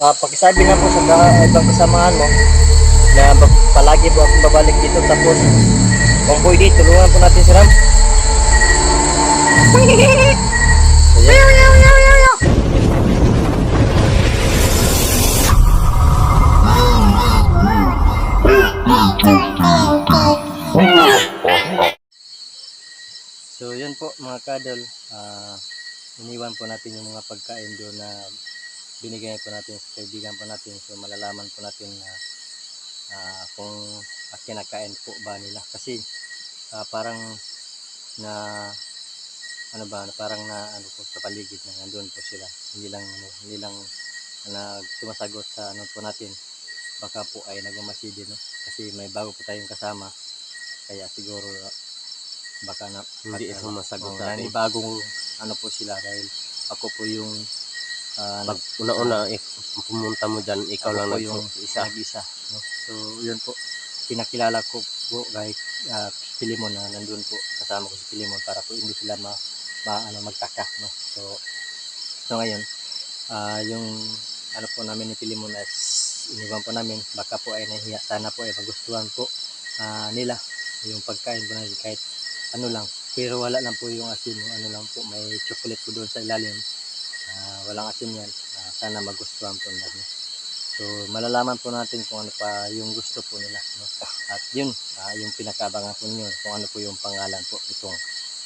Ah, pakisabi na po sa ka- ibang kasamahan mo na palagi po akong babalik dito tapos kung pwede tulungan po natin si Ram. So yun po mga kadol, ah iniwan po natin yung mga pagkain doon na binigay po natin sa kaibigan po natin. So malalaman po natin na ah, kung ah, kinakain po ba nila. Kasi ah, parang na ano ba, parang na ano po sa paligid na nandun po sila. Hindi lang ano, hindi lang na sumasagot sa ano po natin. Baka po ay nagmamasid no? Kasi may bago po tayong kasama. Kaya siguro baka na Hindi sumasagot Oo, sa atin. nanibagong ano po sila dahil ako po yung ah, Pag una-una, ik- pumunta mo dyan, ikaw lang nag yung isa. nag-isa. No? So, yun po. Pinakilala ko po kahit uh, Pilimon na nandun po. Kasama ko si Pilimon para po hindi sila ma, ma ano, magtaka. No? So, so ngayon, ah yung ano po namin ni Pilimon is iniwan po namin. Baka po ay nahiya. Sana po ay magustuhan po ah, nila yung pagkain po natin kahit ano lang. Pero wala lang po yung asin. Ano lang po. May chocolate po doon sa ilalim. Ah, walang asin yan. Ah, sana magustuhan po no? So, malalaman po natin kung ano pa yung gusto po nila. No? At yun, ah, yung pinakabangan po ninyo, kung ano po yung pangalan po itong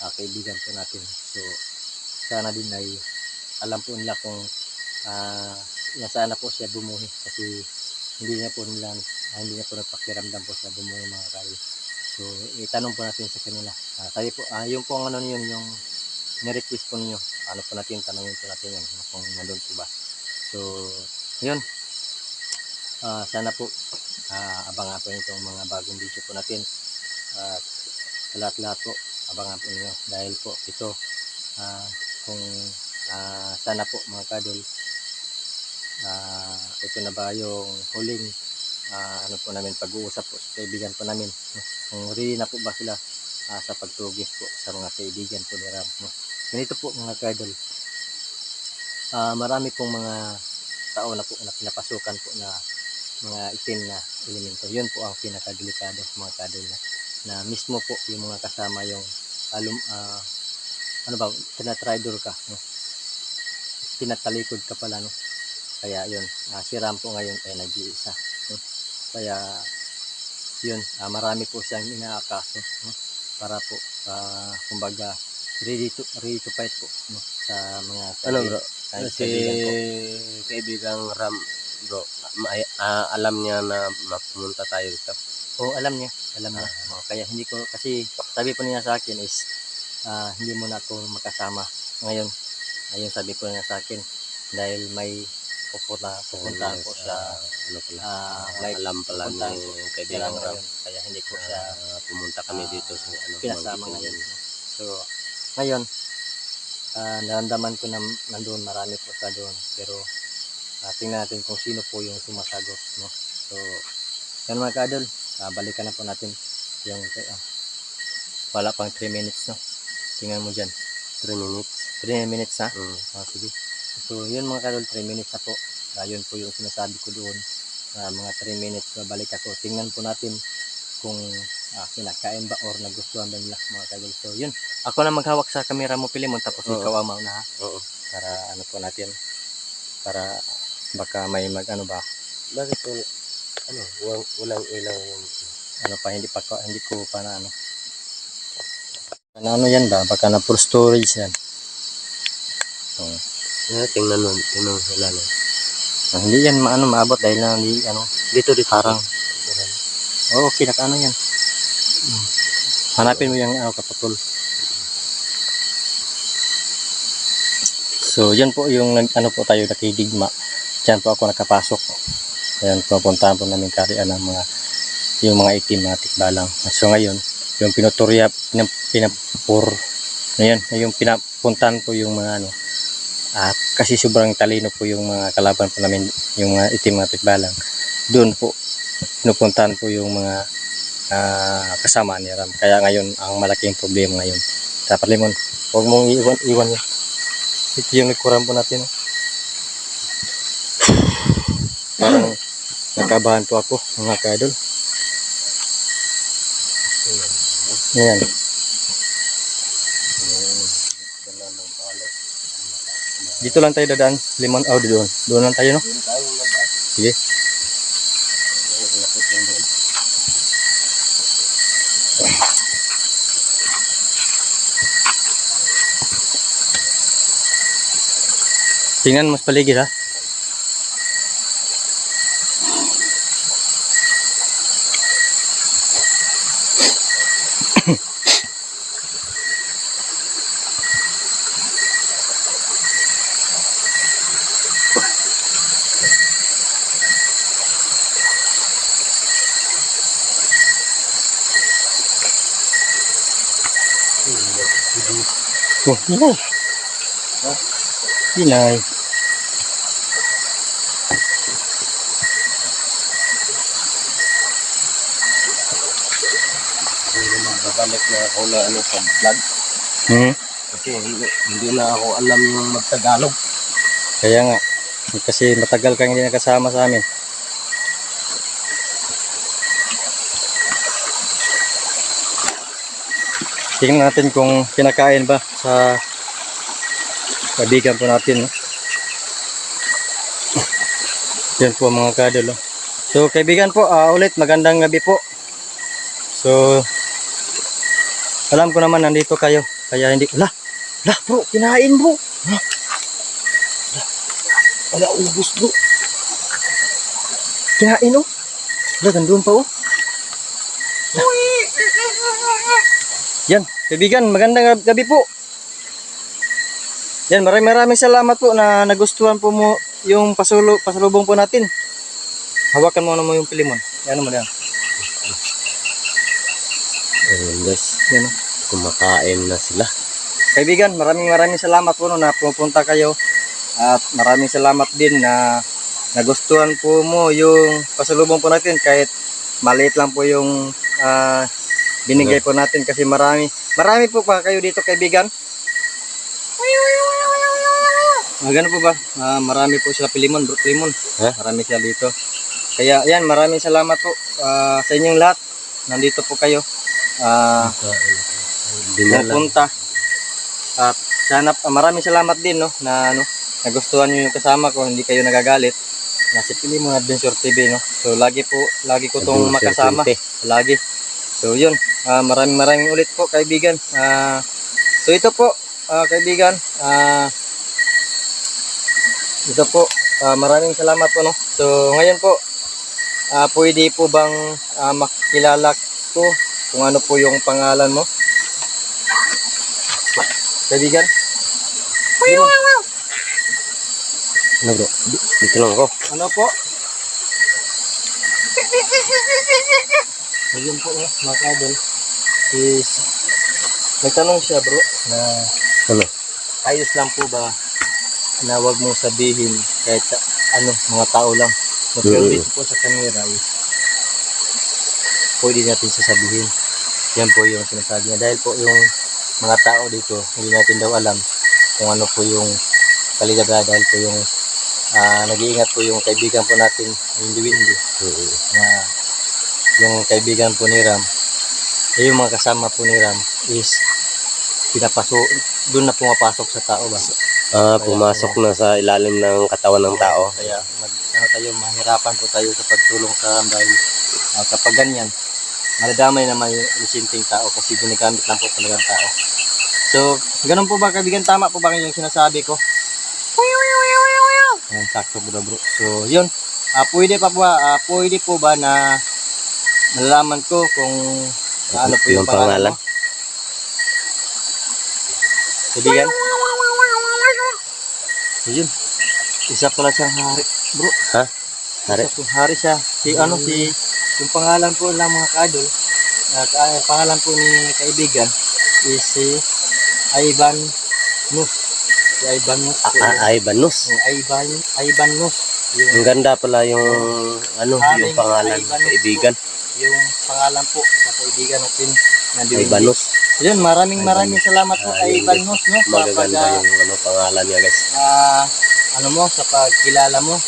ah, kaibigan po natin. So, sana din ay alam po nila kung ah, nasaan na po siya bumuhi kasi hindi niya po nila ah, hindi niya po nagpakiramdam po siya bumuhi mga kaibigan. So, itanong po natin sa kanila. Ah, tayo po, ah, yung po ang ano yun, yung nirequest po ninyo. Ano po natin, tanongin po natin yun kung nandun po ba. So, yun. Ah, sana po ah, abangan po itong mga bagong video po natin. At sa lahat-lahat po, abangan po ninyo. Dahil po ito, ah, kung ah, sana po mga kadol, ah, ito na ba yung huling ah, ano po namin pag-uusap po sa kaibigan po namin. no? Kung ready na po ba sila ah, sa pagtugis po sa mga kaibigan po ni Ram. No? Ganito po mga kadol. Ah, marami pong mga tao na po na pinapasukan po na mga itim na elemento. Yun po ang pinakadelikado mga kadol na, na mismo po yung mga kasama yung alum, ah, ano ba, tinatridor ka. No? Tinatalikod ka pala. No? Kaya yun, ah, si Ram po ngayon ay nag-iisa. No? Kaya yun, ah, marami po siyang inaakaso no? para po, ah, kumbaga, ready to, ready to fight po no? sa mga Ano bro? kahit Si kaibigang Ram, bro, ma- ah, alam niya na mapumunta tayo dito. Oo, alam niya. Alam niya. Oo, kaya hindi ko, kasi sabi po niya sa akin is, ah, hindi mo na ako makasama ngayon. Ayun sabi po niya sa akin. Dahil may pupunta, pupuntahan po sa, ano pala, ah, may alam pala ni po kaibigang siya Ram. ngayon. Kaya hindi ko siya Ah, pumunta kami ah, dito sa ano, pinasama Mountain ngayon. View. So, ngayon, ah, naramdaman ko na nandun, marami po sa doon. Pero, ah, tingnan natin kung sino po yung sumasagot. No? So, yan mga kadol, ah, balikan na po natin yung, ah, wala pang 3 minutes, no? Tingnan mo dyan. 3 minutes. 3 minutes, ha? Mm. Ah, sige. So, yun mga kadol, 3 minutes na po. Ah, yun po yung sinasabi ko doon. Ah, mga 3 minutes, babalik ako. Tingnan po natin kung ah, kinakain ba or nagustuhan ba nila mga kadol. So, yun. Ako na maghawak sa camera mo, Pilimon, tapos Oo. ikaw ang mauna, ha? Oo. Para ano po natin, para baka may mag ano ba, Bakit po, ano, walang, walang ilaw yung ano pa, hindi pa ko, hindi ko pa na ano. Ano, ano yan ba? Baka na full storage yan. Oh. Ah, tingnan mo, tingnan mo sa. Ah, hindi yan maano maabot dahil na hindi ano Dito, dito. Parang-. Oo, okay, nakaano yan. Hanapin mo yung ano, kapatol. So, yan po yung ano po tayo nakidigma. Diyan po ako nakapasok. Ayan, pupuntahan po namin karian ng mga yung mga itim na tikbalang. So ngayon, yung pinuturya, pinap, pinapur, ngayon, yung pinapuntahan po yung mga ano, at kasi sobrang talino po yung mga kalaban po namin, yung mga itim na tikbalang. Doon po, pinupuntahan po yung mga ah, kasama ni Ram. Kaya ngayon, ang malaking problema ngayon. Sa Palimon, huwag mong iwan, iwan yan. Ito yung nagkuran po natin. oh. parang nakabahan po ako mga ka-idol. Ayan. Dito lang tayo dadaan, limon, oh, doon. Doon lang tayo, no? Sige. Tingnan mas paligid ha. Oh, hinay. Hinay. Hindi magbabalik na ako na ano sa vlog. Hmm. Kasi hindi, hindi na ako alam yung magtagalog. Kaya nga. Kasi matagal kang hindi nakasama sa amin. Tingnan natin kung kinakain ba sa kaibigan po natin. No? Yan po mga kadol. oh. So kaibigan po, ah, ulit magandang gabi po. So alam ko naman nandito kayo. Kaya hindi, lah, lah bro, kinain bro. Wala ubos bro. Kinain oh. Wala, nandun pa oh. Yan, kaibigan, magandang gab- gabi po. Yan, maraming maraming salamat po na nagustuhan po mo yung pasulo, pasalubong po natin. Hawakan mo naman yung pilimon. Yan mo na yan. Ayun guys, Yan, oh. Kumakain na sila. Kaibigan, maraming maraming salamat po no, na pupunta kayo. At maraming salamat din na nagustuhan po mo yung pasalubong po natin kahit maliit lang po yung ah, binigay po natin kasi marami. Marami po pa kayo dito kaibigan. Ah, ganun po ba? Ah, marami po sila pilimon, bro, pilimon. Ha? Marami sila dito. Kaya yan, maraming salamat po ah, sa inyong lahat. Nandito po kayo. Ah, Dinala. Pupunta. At sana ah, maraming salamat din no na ano nagustuhan niyo yung kasama ko, hindi kayo nagagalit. Nasa Pilimon Adventure TV no. So lagi po lagi ko tong Adventure makasama TV. lagi. So yun, ah, maraming maraming ulit po kaibigan. Ah, so ito po ah, kaibigan, ah, ito po ah, maraming salamat po no. So ngayon po ah, pwede po bang ah, makilala ko kung ano po yung pangalan mo? Kaibigan? Yun. Ano bro? Dito lang ako. Ano po? Ayun po eh, mga kadol. Is, nagtanong siya bro na Ano? ayos lang po ba na wag mo sabihin kahit sa, ano, mga tao lang. Pero dito po sa camera is pwede natin sasabihin. Yan po yung sinasabi niya. Dahil po yung mga tao dito, hindi natin daw alam kung ano po yung kalidad dahil po yung ah, nag-iingat po yung kaibigan po natin, yung Windy, Mm. na yung kaibigan po ni Ram, eh, yung mga kasama po ni Ram is pinapaso, doon na pumapasok sa tao ba? Ah, pumasok na sa ilalim ng katawan ng tao. Kaya mag, ano tayo, mahirapan po tayo sa pagtulong sa Ram dahil ah, kapag ganyan, maladamay naman yung isinting tao kasi ginagamit lang po talagang tao. So, ganun po ba kaibigan? Tama po ba yung sinasabi ko? Ayan, sakto bro bro. So, yun. Ah, pwede pa po ba, ah, pwede po ba na nalalaman ko kung ano po yung, pangalan? mo? Kaibigan? Ayun. Isa pala siyang hari, bro. Ha? Hari? Isa po, hari siya. Si ano, si, yung pangalan po ng mga kadol, ka- ah, pangalan po ni kaibigan is si Ivan Nus. Si Ivan Nus. po. Ah, ay, Banus. Yung Ivan, Ivan Nus. Yung, Ang ganda pala yung ano, Haring yung pangalan po. kaibigan. yung pangalan po sa kaibigan natin na Diwindi. Banus. Yun, maraming maraming salamat po Ah, kay yun, Ivan Nus no, Magaganda ah, yung ano, pangalan niya guys. ah, ano mo, sa pagkilala mo.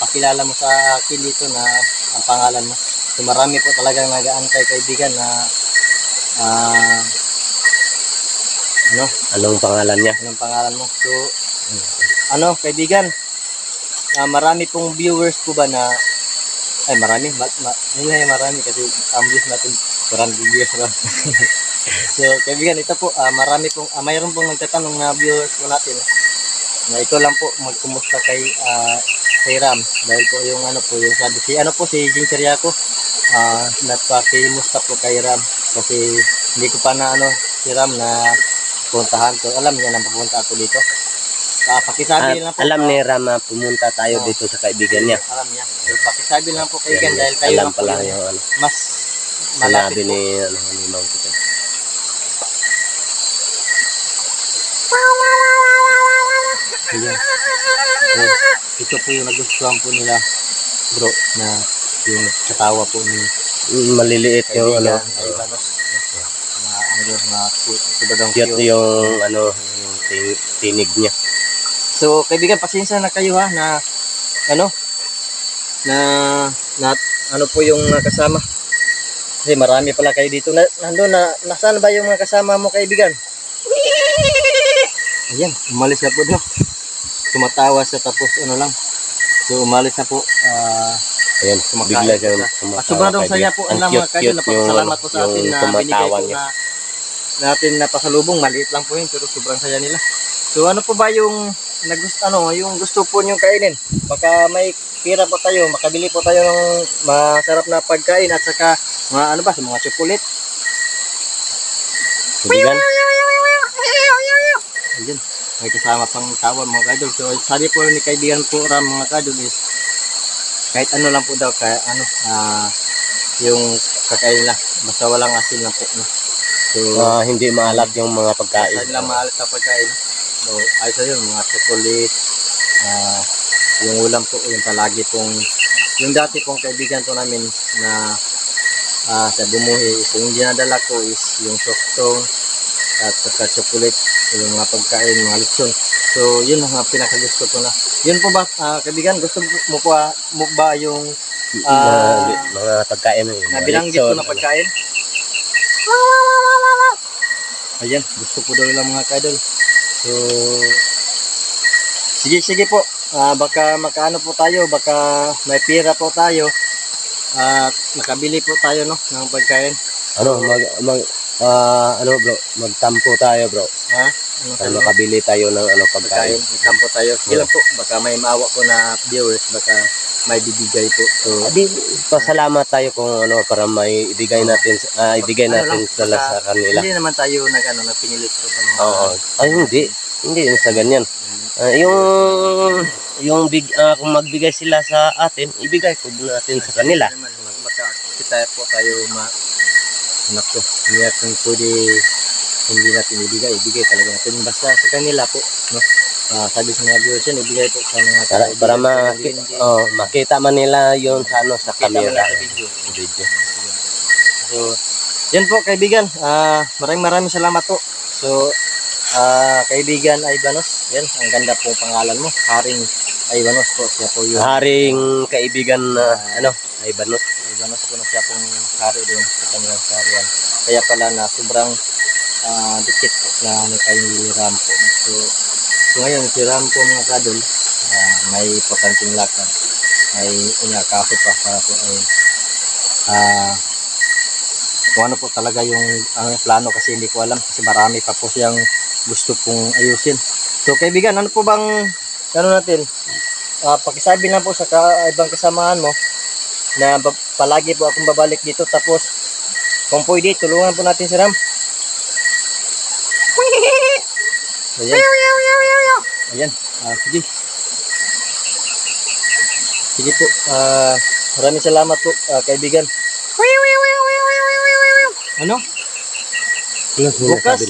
pakilala mo sa akin dito na ang pangalan mo. So marami po talagang nag-aantay kaibigan na ah ano, Anong pangalan niya? anong pangalan mo? So ano kaibigan, ah, marami pong viewers po ba na ay marami, ma, ma, yung marami kasi ang views natin marami viewers lang. so kaibigan, ito po, ah, marami pong, ah, mayroon pong nagtatanong na viewers po natin na ito lang po magkumusta kay ah, kay Ram dahil po yung ano po yung sabi si ano po si Ginger Yaco ah nagpakimusta po kay Ram kasi hindi ko pa na ano si Ram na puntahan ko alam niya na papunta ako dito ah pakisabi Ah, na po alam ni Rama pumunta tayo Oo. dito sa kaibigan niya. alam niya so, pakisabi lang po kaibigan dahil kayo alam lang po pala yung yung ano, mas malapit po ni ano ni Mang Kuya. Ayan. Ito po yung nagustuhan po nila bro na yung katawa po ni Mm, Maliliit yung ano, ay Ivanos na ano yun na kudagang cute cute yung ano, yung tin- tinig niya. so kaibigan pasensya na kayo ha na ano na, na ano po yung mga kasama. Kasi marami pala kayo dito. Na nandun na nasaan ba yung mga kasama mo kaibigan? Ayan umalis na po daw. Tumatawa siya tapos ano lang. So umalis na po ah Ayan, bigla siya. tumatawa. At sobrang daw saya po Ang alam mga kayo, cute-cute napapasalamat po sa atin na binigay po na natin na pasalubong, maliit lang po yun, pero sobrang saya nila. So ano po ba yung nagusto ano, yung gusto po niyong kainin? Baka may pira po tayo, makabili po tayo ng masarap na pagkain at saka mga ano ba, mga chocolate. Kaibigan, Ayun, may kasama pang tawag mga kadol. So sabi po ni kaibigan po Ram mga kadol is kahit ano lang po daw, kaya ano, ah, yung kakain lang, basta walang asin lang po. No? So, ah, hindi maalat yung mga pagkain. Kahit lang maalat na pagkain. So, ayos na yun, mga chocolate, ah, yung ulam po, yung palagi pong, yung dati pong kaibigan po namin na ah, sa Bumuhi, is yung dinadala ko is yung softong at saka chocolate, yung mga pagkain, mga lechon. So, yun ang pinakagusto ko na. Yun po ba, ah, kaibigan, gusto mo po mo ba yung Ah, mga, mga pagkain eh, na binanggit ko na pagkain? Ayan, gusto po daw nila mga kadol. So, sige, sige po. Ah, baka makaano po tayo, baka may pira po tayo. At makabili po tayo no ng pagkain. Ano, mag, mag, ah, ano bro, magtampo tayo bro. Ha? Ano Para tayo? makabili tayo ng ano pagkain. pagkain. Ikampo tayo. Sige lang po. Baka may maawa po na viewers. Baka may bibigay po. So, Adi, pasalamat tayo kung ano para may ibigay natin ah, ibigay Ano natin lang, sila baka sa kanila. hindi naman tayo nag, ano, nagpinilit po sa mga... Oo. Ay hindi. Hindi yun sa ganyan. Ah, yung yung big ah, kung magbigay sila sa atin, ibigay ko din natin sa kanila. Naman, mag- Baka kita po tayo ma... Anak ko, hindi natin pwede hindi natin ibigay. Ibigay talaga natin. Basta sa kanila po. No? Ah, sabi sa mga viewers yan, ibigay po sa mga Para para kaibigan, ma hindi- oh, makita man nila yung sa ano sa camera. sa video. Video. So, yan po kaibigan. Ah, maraming maraming salamat po. So, ah, kaibigan Ivanos, yan, ang ganda po pangalan mo. Haring Ivanos po, siya po yung Haring kaibigan na ano, Ivanos. Ivanos po na siya pong hari doon sa kanilang sarian. Kaya pala na sobrang ah, dikit po na ano kay Ram po. So, so ngayon si Ram po mga kadol, ah, may pakanting lakad. May inakaso pa para po ay ah, kung ano po talaga yung ang plano kasi hindi ko alam kasi marami pa po siyang gusto pong ayusin. So kaibigan, ano po bang ano natin? Ah, pakisabi na po sa ka, ibang kasamahan mo na palagi po akong babalik dito tapos kung pwede tulungan po natin si Ram. Ayan. Ayan. Ah, sige. Sige po. Ah, maraming salamat po ah, kaibigan. Ano? Bukas?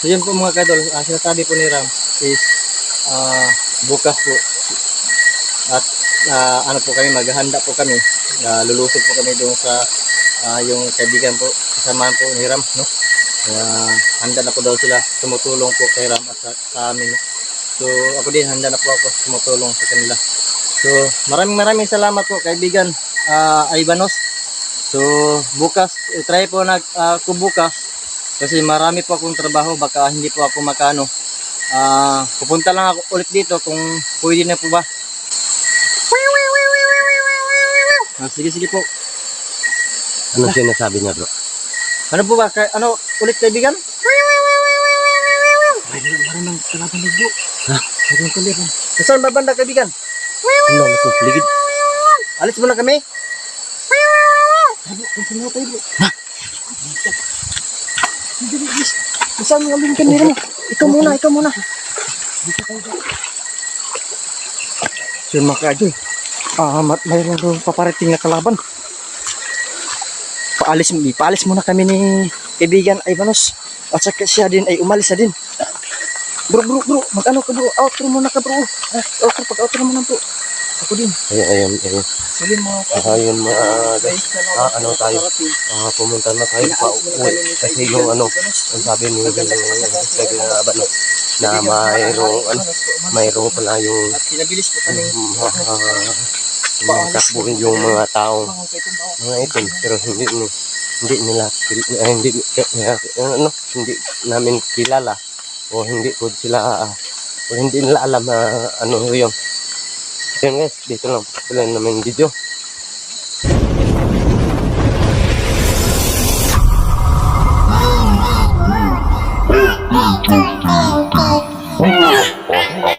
So yun po mga kadol, ang sinasabi po ni Ram is ah, bukas po at ah, ano po kami, maghahanda po kami, uh, lulusog po kami doon sa ah, yung kaibigan po, kasamahan po ni Ram, no? Kaya handa na po daw sila, tumutulong po kay Ram at sa, sa amin. no? So ako din, handa na po ako tumutulong sa kanila. So, maraming maraming salamat po kaibigan ah Ivanos. So, bukas eh, try po nag ako bukas kasi marami po akong trabaho baka hindi po ako makano. Ah, pupunta lang ako ulit dito kung pwede na po ba. Ah, sige sige po. Ano sinasabi niya bro? Ano po ba? Kay, ano ulit kaibigan? Mayroon mayroon ng kalaban ni bro. Mayroon kalaban. Saan ba banda kaibigan? Ano na itong paligid? Alis muna kami. Ano, kung sino tayo? Ha? Saan mo yung kamera mo? Ikaw muna, ikaw muna. So yun mga kaadyo, ah, mat mayroon doon paparating na kalaban. Paalis, paalis muna kami ni kaibigan Ivanos. At saka siya din ay umalis na din. Bro, bro, bro, mag-ano ka bro? Outro muna ka bro. Ah, outro, pag-outro muna bro. Ako din. Ayun, ayun, ayun. Sige mga Ah, ayun mga guys. guys, na Ah, ano tayo? Ah, pumunta na tayo pa uwi. Kasi yung ano, ang sabi ni Kaglaban no, na mayroong ano, mayroong pala yung pinabilis po kami. uh, mga takbo yung mga taong mga itim pero hindi ni hindi nila kil- eh, hindi eh, ano hindi namin kilala o hindi. ko sila ah, o hindi nila alam na ano yun. Yun guys dito lang. Pala namin video